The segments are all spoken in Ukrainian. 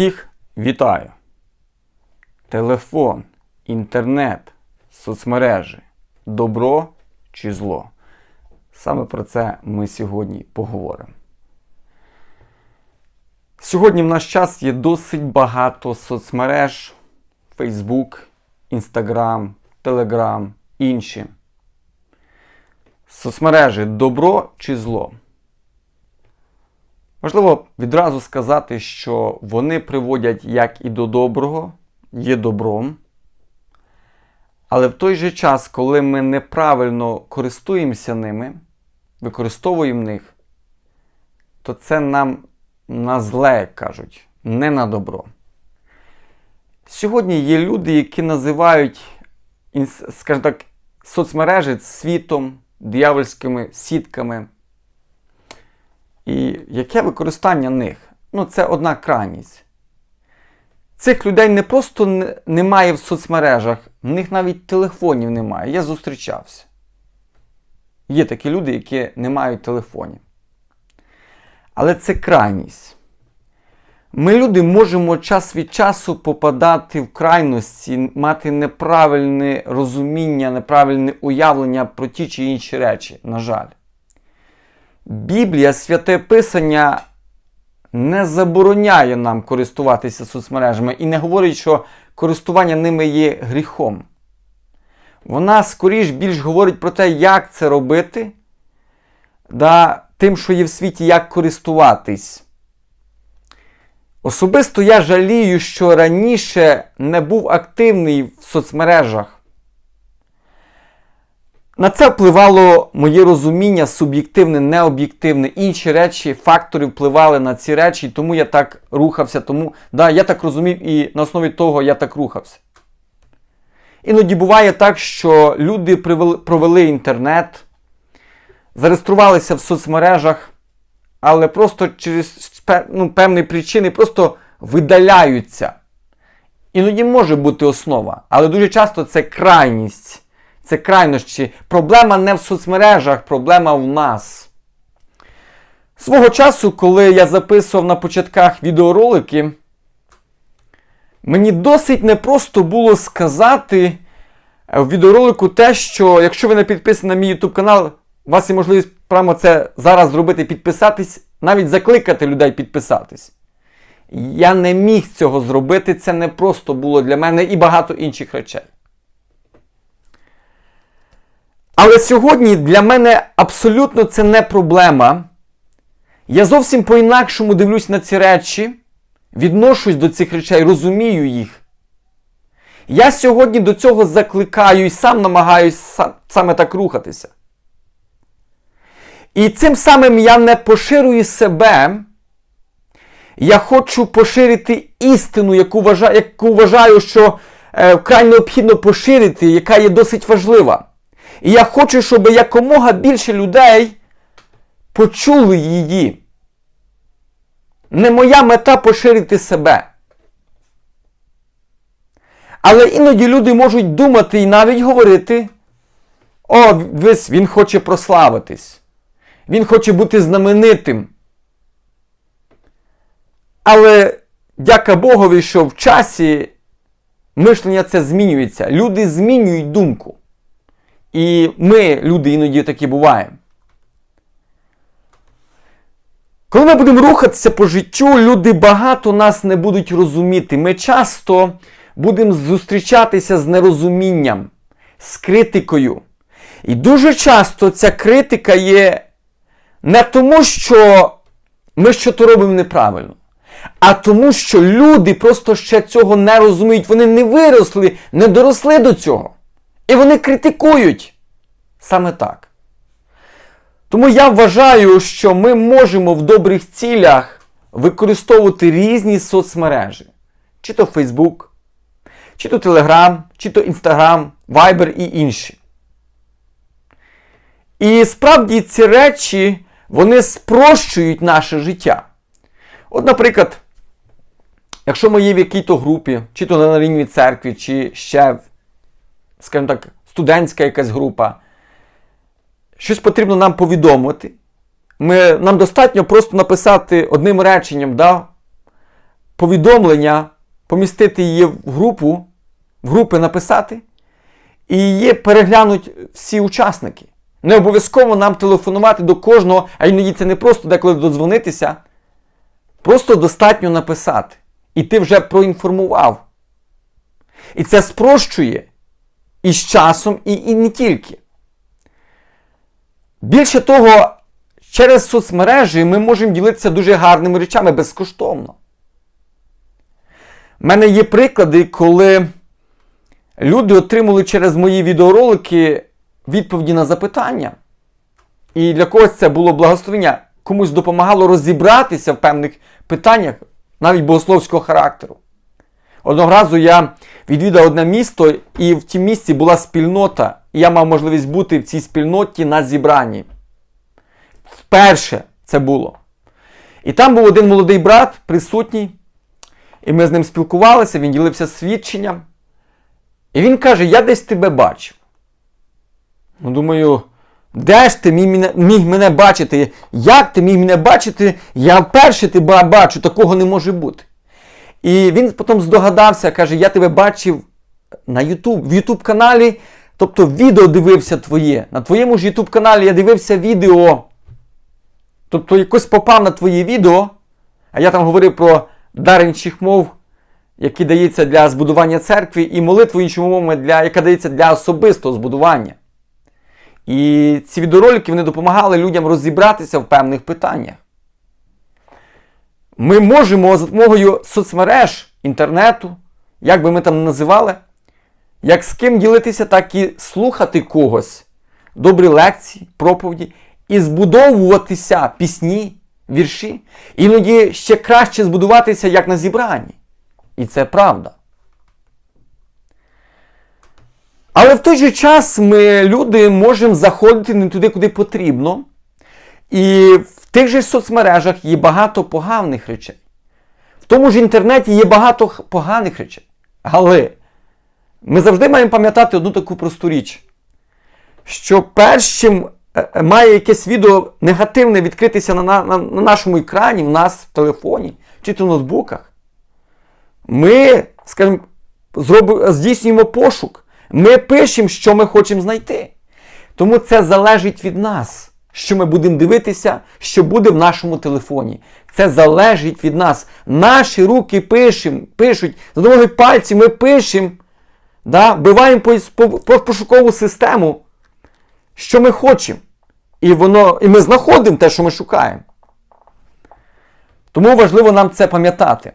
Всіх вітаю! Телефон, інтернет, соцмережі. Добро чи зло? Саме про це ми сьогодні поговоримо. Сьогодні в наш час є досить багато соцмереж: Facebook, Instagram, Telegram, інші. Соцмережі добро чи зло? Важливо відразу сказати, що вони приводять як і до доброго, є добром. Але в той же час, коли ми неправильно користуємося ними, використовуємо них, то це нам на зле, як кажуть, не на добро. Сьогодні є люди, які називають, скажімо так, соцмережі світом, диявольськими сітками. І яке використання них? Ну, це одна крайність. Цих людей не просто немає в соцмережах, в них навіть телефонів немає. Я зустрічався. Є такі люди, які не мають телефонів. Але це крайність. Ми, люди, можемо час від часу попадати в крайності, мати неправильне розуміння, неправильне уявлення про ті чи інші речі, на жаль. Біблія, святе Писання не забороняє нам користуватися соцмережами і не говорить, що користування ними є гріхом. Вона скоріш більш говорить про те, як це робити, да, тим, що є в світі, як користуватись. Особисто я жалію, що раніше не був активний в соцмережах. На це впливало моє розуміння суб'єктивне, необ'єктивне. Інші речі, фактори впливали на ці речі, тому я так рухався. Тому да, я так розумів, і на основі того я так рухався. Іноді буває так, що люди провели інтернет, зареєструвалися в соцмережах, але просто через ну, певні причини просто видаляються. Іноді може бути основа, але дуже часто це крайність. Це крайнощі. Проблема не в соцмережах, проблема в нас. Свого часу, коли я записував на початках відеоролики, мені досить непросто було сказати в відеоролику те, що якщо ви не підписані на мій YouTube канал, у вас є можливість прямо це зараз зробити, підписатись, навіть закликати людей підписатись. Я не міг цього зробити, це не просто було для мене і багато інших речей. Але сьогодні для мене абсолютно це не проблема. Я зовсім по-інакшому дивлюсь на ці речі, відношусь до цих речей, розумію їх. Я сьогодні до цього закликаю і сам намагаюсь саме так рухатися. І цим самим я не поширюю себе. Я хочу поширити істину, яку вважаю, яку вважаю, що е, вкрай необхідно поширити, яка є досить важлива. І я хочу, щоб якомога більше людей почули її. Не моя мета поширити себе. Але іноді люди можуть думати і навіть говорити: о, весь він хоче прославитись, він хоче бути знаменитим. Але дяка Богові, що в часі мишлення це змінюється. Люди змінюють думку. І ми, люди, іноді такі буваємо. Коли ми будемо рухатися по життю, люди багато нас не будуть розуміти. Ми часто будемо зустрічатися з нерозумінням, з критикою. І дуже часто ця критика є не тому, що ми щось робимо неправильно, а тому, що люди просто ще цього не розуміють. Вони не виросли, не доросли до цього. І вони критикують саме так. Тому я вважаю, що ми можемо в добрих цілях використовувати різні соцмережі, чи то Facebook, чи то Telegram, чи то Instagram, Viber і інші. І справді ці речі вони спрощують наше життя. От, наприклад, якщо ми є в якій-то групі, чи то на рівні церкві, чи ще, скажімо так, студентська якась група, щось потрібно нам повідомити. Ми, Нам достатньо просто написати одним реченням, да? повідомлення, помістити її в групу, в групи написати, і її переглянуть всі учасники. Не обов'язково нам телефонувати до кожного, а іноді це не просто деколи додзвонитися. Просто достатньо написати. І ти вже проінформував. І це спрощує і з часом, і, і не тільки. Більше того, через соцмережі ми можемо ділитися дуже гарними речами безкоштовно. У мене є приклади, коли люди отримали через мої відеоролики відповіді на запитання. І для когось це було благословення, комусь допомагало розібратися в певних питаннях, навіть богословського характеру. Одного разу я відвідав одне місто, і в тім місці була спільнота, і я мав можливість бути в цій спільноті на зібранні. Вперше це було. І там був один молодий брат присутній, і ми з ним спілкувалися, він ділився свідченням. І він каже: Я десь тебе бачив. Ну, думаю, де ж ти міг мене, бачити? Як ти міг мене бачити? Я вперше тебе бачу, такого не може бути. І він потім здогадався, каже: Я тебе бачив на YouTube, в YouTube каналі, тобто відео дивився твоє. На твоєму ж YouTube каналі я дивився відео. Тобто якось попав на твоє відео, а я там говорив про дар інших мов, який дається для збудування церкви, і молитву іншими мовами, для, яка дається для особистого збудування. І ці відеоролики вони допомагали людям розібратися в певних питаннях. Ми можемо за допомогою соцмереж, інтернету, як би ми там називали, як з ким ділитися, так і слухати когось, добрі лекції, проповіді, і збудовуватися пісні, вірші. Іноді ще краще збудуватися, як на зібранні. І це правда. Але в той же час ми, люди, можемо заходити не туди, куди потрібно. І в тих же соцмережах є багато поганих речей. В тому ж інтернеті є багато поганих речей. Але ми завжди маємо пам'ятати одну таку просту річ, що перш чим е, е, має якесь відео негативне відкритися на, на, на на нашому екрані, в нас в телефоні чи то в ноутбуках, ми, скажімо, зроби- здійснюємо пошук. Ми пишемо, що ми хочемо знайти. Тому це залежить від нас, що ми будемо дивитися, що буде в нашому телефоні. Це залежить від нас. Наші руки пишем, пишуть, за допомогою пальців ми пишемо, да, вбиваємо по, по, по пошукову систему, що ми хочемо. І, воно, і ми знаходимо те, що ми шукаємо. Тому важливо нам це пам'ятати.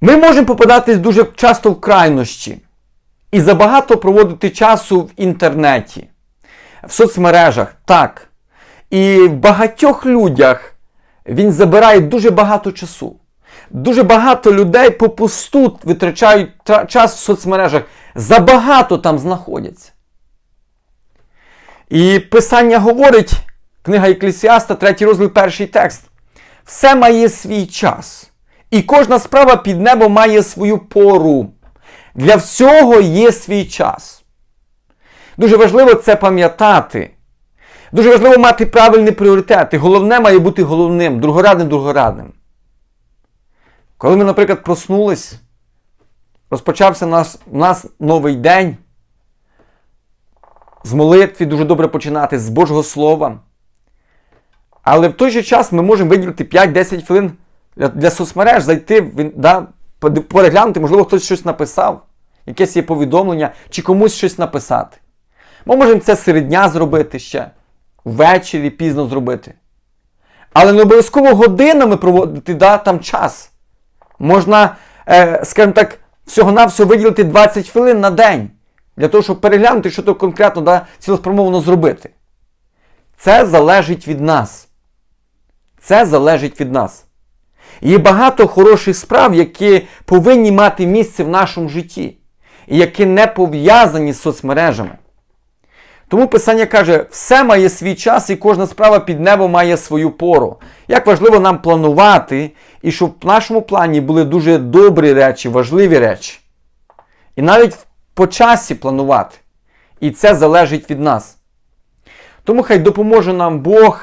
Ми можемо попадатись дуже часто в крайнощі і забагато проводити часу в інтернеті, в соцмережах, так. І в багатьох людях він забирає дуже багато часу. Дуже багато людей попусту витрачають тра- час в соцмережах, забагато там знаходяться. І Писання говорить, книга Еклесіаста, третій розділ, перший текст. Все має свій час. І кожна справа під небом має свою пору. Для всього є свій час. Дуже важливо це пам'ятати. Дуже важливо мати правильні пріоритети. Головне має бути головним, другорадним другорадним. Коли ми, наприклад, проснулись, розпочався нас, у нас новий день. З молитви дуже добре починати, з Божого Слова. Але в той же час ми можемо виділити 5-10 хвилин для, для соцмереж, зайти, в да, переглянути, можливо, хтось щось написав, якесь є повідомлення, чи комусь щось написати. Ми можемо це серед дня зробити ще, ввечері пізно зробити. Але не обов'язково годинами проводити да, там час. Можна, е, скажімо так, всього-навсього виділити 20 хвилин на день для того, щоб переглянути, що то конкретно да, цілеспрямовано зробити. Це залежить від нас. Це залежить від нас. Є багато хороших справ, які повинні мати місце в нашому житті, і які не пов'язані з соцмережами. Тому Писання каже, все має свій час і кожна справа під небом має свою пору. Як важливо нам планувати, і щоб в нашому плані були дуже добрі речі, важливі речі. І навіть по часі планувати. І це залежить від нас. Тому хай допоможе нам Бог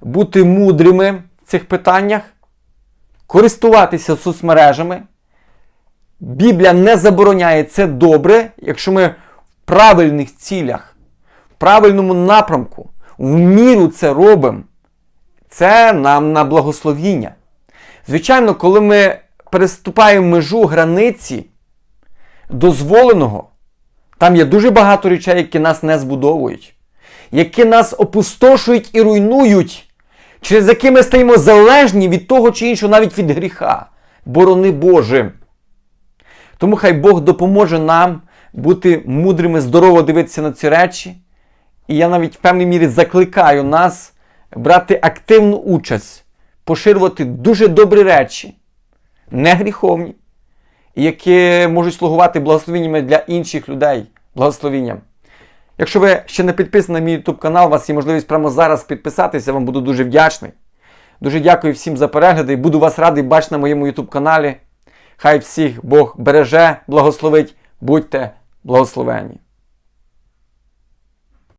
бути мудрими в цих питаннях, користуватися соцмережами. Біблія не забороняє це добре, якщо ми в правильних цілях, в правильному напрямку, в міру це робимо. Це нам на благословіння. Звичайно, коли ми переступаємо межу границі дозволеного, там є дуже багато речей, які нас не збудовують, які нас опустошують і руйнують, через які ми стаємо залежні від того чи іншого, навіть від гріха. Борони Боже. Тому хай Бог допоможе нам бути мудрими, здорово дивитися на ці речі. І я навіть в певній мірі закликаю нас брати активну участь, поширювати дуже добрі речі, не гріховні, які можуть слугувати благословеннями для інших людей. Благословенням. Якщо ви ще не підписані на мій YouTube канал, у вас є можливість прямо зараз підписатися, вам буду дуже вдячний. Дуже дякую всім за перегляди і буду вас радий бачити на моєму YouTube каналі. Хай всіх Бог береже, благословить, будьте благословені.